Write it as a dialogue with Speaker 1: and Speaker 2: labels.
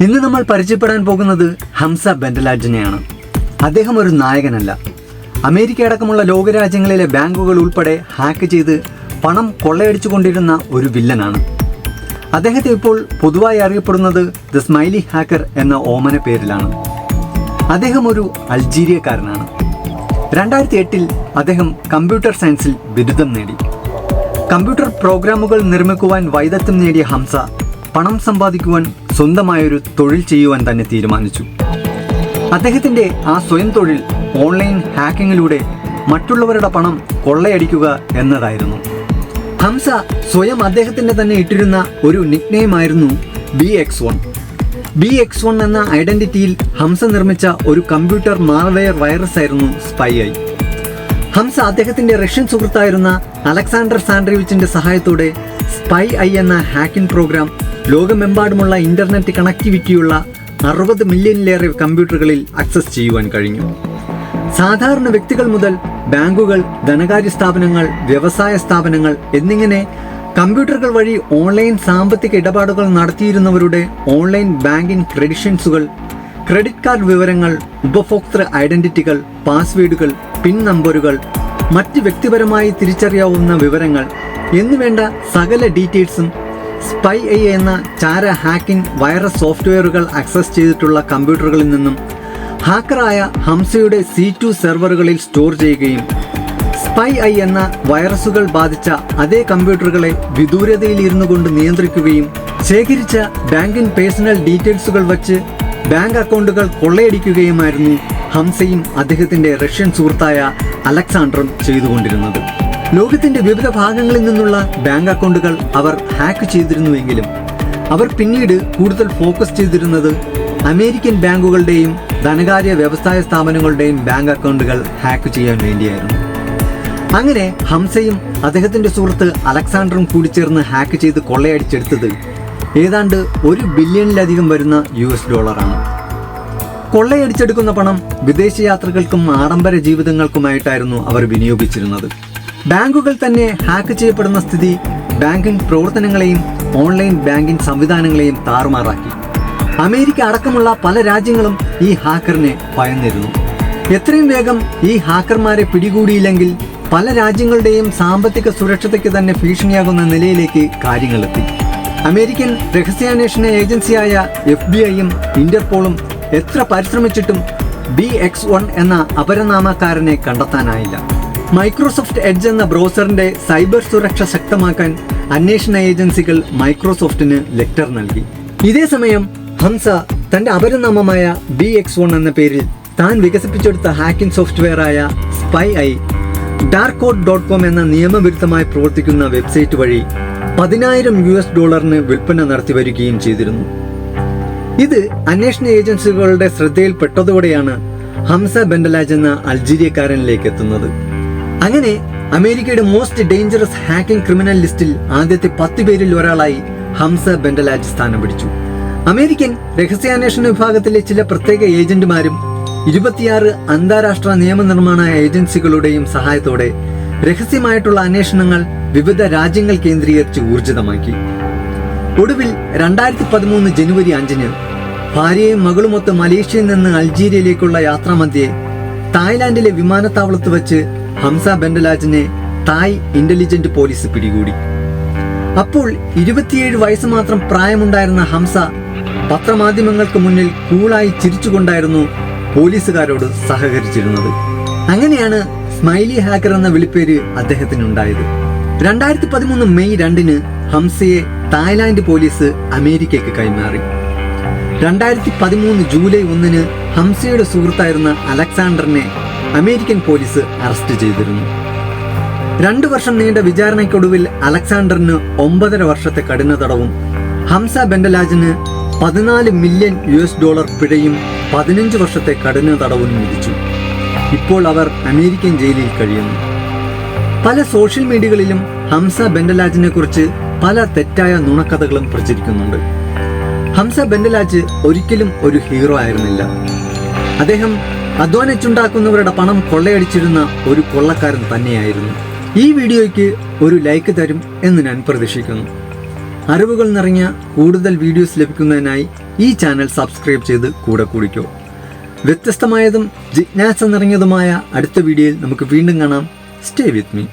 Speaker 1: ഇന്ന് നമ്മൾ പരിചയപ്പെടാൻ പോകുന്നത് ഹംസ ബെൻഡലാജിനെയാണ്. അദ്ദേഹം ഒരു നായകനല്ല. അമേരിക്ക അടക്കമുള്ള ലോകരാജ്യങ്ങളിലെ ബാങ്കുകൾ ഉൾപ്പെടെ ഹാക്ക് ചെയ്ത് പണം കൊള്ളയടിച്ചുകൊണ്ടിരുന്ന ഒരു വില്ലനാണ്. അദ്ദേഹത്തെ ഇപ്പോൾ പൊതുവായി അറിയപ്പെടുന്നത് ദ സ്മൈലി ഹാക്കർ എന്ന ഓമന പേരിലാണ്. അദ്ദേഹം ഒരു അൾജീരിയക്കാരനാണ്. രണ്ടായിരത്തി എട്ടിൽ അദ്ദേഹം കമ്പ്യൂട്ടർ സയൻസിൽ ബിരുദം നേടി. കമ്പ്യൂട്ടർ പ്രോഗ്രാമുകൾ നിർമ്മിക്കുവാൻ വൈദഗ്ധ്യം നേടിയ ഹംസ പണം സമ്പാദിക്കുവാൻ സ്വന്തമായൊരു തൊഴിൽ ചെയ്യുവാൻ തന്നെ തീരുമാനിച്ചു. അദ്ദേഹത്തിന്റെ ആ സ്വയം തൊഴിൽ ഓൺലൈൻ ഹാക്കിങ്ങിലൂടെ മറ്റുള്ളവരുടെ പണം കൊള്ളയടിക്കുക എന്നതായിരുന്നു. ഹംസ സ്വയം അദ്ദേഹത്തിന്റെ തന്നെ ഇട്ടിരുന്ന ഒരു നിക്നെയിമായിരുന്നു B X one B X one എന്ന ഐഡന്റിറ്റിയിൽ ഹംസ നിർമ്മിച്ച ഒരു കമ്പ്യൂട്ടർ മാർവെയർ വൈറസ് ആയിരുന്നു സ്പൈ ഐ. ഹംസ അദ്ദേഹത്തിന്റെ റഷ്യൻ സുഹൃത്തായിരുന്ന അലക്സാണ്ടർ സാൻഡ്രിവിച്ചിന്റെ സഹായത്തോടെ സ്പൈ ഐ എന്ന ഹാക്കിംഗ് പ്രോഗ്രാം ലോകമെമ്പാടുമുള്ള ഇന്റർനെറ്റ് കണക്ടിവിറ്റിയുള്ള അറുപത് മില്യണിലേറെ കമ്പ്യൂട്ടറുകളിൽ ആക്സസ് ചെയ്യുവാൻ കഴിഞ്ഞു. സാധാരണ വ്യക്തികൾ മുതൽ ബാങ്കുകൾ ധനകാര്യ സ്ഥാപനങ്ങൾ വ്യവസായ സ്ഥാപനങ്ങൾ എന്നിങ്ങനെ കമ്പ്യൂട്ടറുകൾ വഴി ഓൺലൈൻ സാമ്പത്തിക ഇടപാടുകൾ നടത്തിയിരുന്നവരുടെ ഓൺലൈൻ ബാങ്കിംഗ് ക്രെഡിഷൻസുകൾ ക്രെഡിറ്റ് കാർഡ് വിവരങ്ങൾ ഉപഭോക്തൃ ഐഡന്റിറ്റികൾ പാസ്വേഡുകൾ പിൻ നമ്പറുകൾ മറ്റ് വ്യക്തിപരമായി തിരിച്ചറിയാവുന്ന വിവരങ്ങൾ എന്നുവേണ്ട സകല ഡീറ്റെയിൽസും സ്പൈ ഐ എന്ന ചാര ഹാക്കിംഗ് വൈറസ് സോഫ്റ്റ്വെയറുകൾ ആക്സസ് ചെയ്തിട്ടുള്ള കമ്പ്യൂട്ടറുകളിൽ നിന്നും ഹാക്കറായ ഹംസയുടെ സി ടു സെർവറുകളിൽ സ്റ്റോർ ചെയ്യുകയും സ്പൈ ഐ എന്ന വൈറസുകൾ ബാധിച്ച അതേ കമ്പ്യൂട്ടറുകളെ വിദൂരതയിൽ ഇരുന്നു കൊണ്ട് നിയന്ത്രിക്കുകയും ശേഖരിച്ച ബാങ്കിൻ പേഴ്സണൽ ഡീറ്റെയിൽസുകൾ വച്ച് ബാങ്ക് അക്കൗണ്ടുകൾ കൊള്ളയടിക്കുകയുമായിരുന്നു ഹംസയും അദ്ദേഹത്തിന്റെ റഷ്യൻ സുഹൃത്തായ അലക്സാണ്ടറും ചെയ്തുകൊണ്ടിരുന്നത്. ലോകത്തിന്റെ വിവിധ ഭാഗങ്ങളിൽ നിന്നുള്ള ബാങ്ക് അക്കൗണ്ടുകൾ അവർ ഹാക്ക് ചെയ്തിരുന്നുവെങ്കിലും അവർ പിന്നീട് കൂടുതൽ ഫോക്കസ് ചെയ്തിരുന്നത് അമേരിക്കൻ ബാങ്കുകളുടെയും ധനകാര്യ വ്യവസായ സ്ഥാപനങ്ങളുടെയും ബാങ്ക് അക്കൗണ്ടുകൾ ഹാക്ക് ചെയ്യാൻ വേണ്ടിയായിരുന്നു. അങ്ങനെ ഹംസയും അദ്ദേഹത്തിന്റെ സുഹൃത്ത് അലക്സാണ്ടറും കൂടി ചേർന്ന് ഹാക്ക് ചെയ്ത് കൊള്ളയടിച്ചെടുത്തത് ഏതാണ്ട് ഒരു ബില്യണിലധികം വരുന്ന യു എസ് ഡോളറാണ്. കൊള്ളയടിച്ചെടുക്കുന്ന പണം വിദേശയാത്രകൾക്കും ആഡംബര ജീവിതങ്ങൾക്കുമായിട്ടായിരുന്നു അവർ വിനിയോഗിച്ചിരുന്നത്. ബാങ്കുകൾ തന്നെ ഹാക്ക് ചെയ്യപ്പെടുന്ന സ്ഥിതി ബാങ്കിംഗ് പ്രവർത്തനങ്ങളെയും ഓൺലൈൻ ബാങ്കിംഗ് സംവിധാനങ്ങളെയും താറുമാറാക്കി. അമേരിക്ക അടക്കമുള്ള പല രാജ്യങ്ങളും ഈ ഹാക്കറിനെ ഭയന്നിരുന്നു. എത്രയും വേഗം ഈ ഹാക്കർമാരെ പിടികൂടിയില്ലെങ്കിൽ പല രാജ്യങ്ങളുടെയും സാമ്പത്തിക സുരക്ഷതയ്ക്ക് തന്നെ ഭീഷണിയാകുന്ന നിലയിലേക്ക് കാര്യങ്ങളെത്തി അമേരിക്കൻ രഹസ്യാന്വേഷണ ഏജൻസിയായ എഫ് ബി ഐയും ഇന്റർപോളും എത്ര പരിശ്രമിച്ചിട്ടും ബി എക്സ് വൺ എന്ന അപരനാമക്കാരനെ കണ്ടെത്താനായില്ല. മൈക്രോസോഫ്റ്റ് എഡ്ജ് എന്ന ബ്രൗസറിന്റെ സൈബർ സുരക്ഷ ശക്തമാക്കാൻ അന്വേഷണ ഏജൻസികൾ മൈക്രോസോഫ്റ്റിന് ലെറ്റർ നൽകി. ഇതേ സമയം ഹംസ തന്റെ അപരനാമമായ ബി എക്സ് വൺ എന്ന പേരിൽ താൻ വികസിപ്പിച്ചെടുത്ത hacking സോഫ്റ്റ്വെയറായ spy eye dark code dot com എന്ന നിയമവിരുദ്ധമായി പ്രവർത്തിക്കുന്ന വെബ്സൈറ്റ് വഴി പതിനായിരം യു എസ് ഡോളറിന് വിൽപ്പന നടത്തി വരികയും ചെയ്തിരുന്നു. ഇത് അന്വേഷണ ഏജൻസികളുടെ ശ്രദ്ധയിൽപ്പെട്ടതോടെയാണ് ഹംസ ബെൻഡലാജ് എന്ന അൾജീരിയക്കാരനിലേക്ക് എത്തുന്നത്. അങ്ങനെ അമേരിക്കയുടെ മോസ്റ്റ് ഡേഞ്ചറസ് ഹാക്കിംഗ് ക്രിമിനൽ ലിസ്റ്റിൽ ആദ്യത്തെ പത്ത് പേരിൽ ഒരാളായി ഹംസ ബെൻഡലാജ് സ്ഥാനം പിടിച്ചു. അമേരിക്കൻ രഹസ്യാന്വേഷണ വിഭാഗത്തിലെ ചില പ്രത്യേക ഏജന്റുമാരും ഇരുപത്തിയാറ് അന്താരാഷ്ട്ര നിയമനിർമ്മാണ ഏജൻസികളുടെയും സഹായത്തോടെ രഹസ്യമായിട്ടുള്ള അന്വേഷണങ്ങൾ വിവിധ രാജ്യങ്ങൾ കേന്ദ്രീകരിച്ച് ഊർജിതമാക്കി. ഒടുവിൽ രണ്ടായിരത്തി പതിമൂന്ന് ജനുവരി അഞ്ചിന് ഭാര്യയും മകളുമൊത്ത് മലേഷ്യയിൽ നിന്ന് അൾജീരിയയിലേക്കുള്ള യാത്രാമധ്യേ തായ്ലാന്റിലെ വിമാനത്താവളത്ത് വെച്ച് ഹംസ ബെൻഡലാജിനെ തായ് ഇന്റലിജന്റ് പോലീസ് പിടികൂടി. അപ്പോൾ ഇരുപത്തിയേഴ് വയസ്സ് മാത്രം പ്രായമുണ്ടായിരുന്ന ഹംസ പത്രമാധ്യമങ്ങൾക്ക് മുന്നിൽ കൂളായി ചിരിച്ചുകൊണ്ടായിരുന്നു പോലീസുകാരോട് സഹകരിച്ചിരുന്നത്. അങ്ങനെയാണ് സ്മൈലി ഹാക്കർ എന്ന വിളിപ്പേര് അദ്ദേഹത്തിനുണ്ടായത്. രണ്ടായിരത്തി പതിമൂന്ന് മെയ് രണ്ടിന് ഹംസയെ തായ്ലാന്റ് പോലീസ് അമേരിക്കയ്ക്ക് കൈമാറി. രണ്ടായിരത്തി പതിമൂന്ന് ജൂലൈ ഒന്നിന് ഹംസയുടെ സുഹൃത്തായിരുന്ന അലക്സാണ്ടറിനെ അമേരിക്കൻ പോലീസ് അറസ്റ്റ് ചെയ്തിരുന്നു. രണ്ടു വർഷം നീണ്ട വിചാരണയ്ക്കൊടുവിൽ അലക്സാണ്ടറിന് ഒമ്പതര വർഷത്തെ കഠിന തടവും ഹംസ ബെൻഡലാജിന് പതിനാല് മില്യൺ യു എസ് ഡോളർ പിഴയും പതിനഞ്ച് വർഷത്തെ കഠിന തടവും വിധിച്ചു. ഇപ്പോൾ അവർ അമേരിക്കൻ ജയിലിൽ കഴിയുന്നു. പല സോഷ്യൽ മീഡിയകളിലും ഹംസ ബെൻഡലാജിനെ കുറിച്ച് പല തെറ്റായ നുണക്കഥകളും പ്രചരിക്കുന്നുണ്ട്. ഹംസ ബെൻഡലാജ് ഒരിക്കലും ഒരു ഹീറോ ആയിരുന്നില്ല. അദ്ദേഹം അധ്വാനിച്ചുണ്ടാക്കുന്നവരുടെ പണം കൊള്ളയടിച്ചിരുന്ന ഒരു കൊള്ളക്കാരൻ തന്നെയായിരുന്നു. ഈ വീഡിയോയ്ക്ക് ഒരു ലൈക്ക് തരും എന്ന് ഞാൻ പ്രതീക്ഷിക്കുന്നു. അറിവുകൾ നിറഞ്ഞ കൂടുതൽ വീഡിയോസ് ലഭിക്കുന്നതിനായി ഈ ചാനൽ സബ്സ്ക്രൈബ് ചെയ്ത് കൂടെ കൂടിക്കോ. വ്യത്യസ്തമായതും ജിജ്ഞാസ നിറഞ്ഞതുമായ അടുത്ത വീഡിയോയിൽ നമുക്ക് വീണ്ടും കാണാം. Stay with me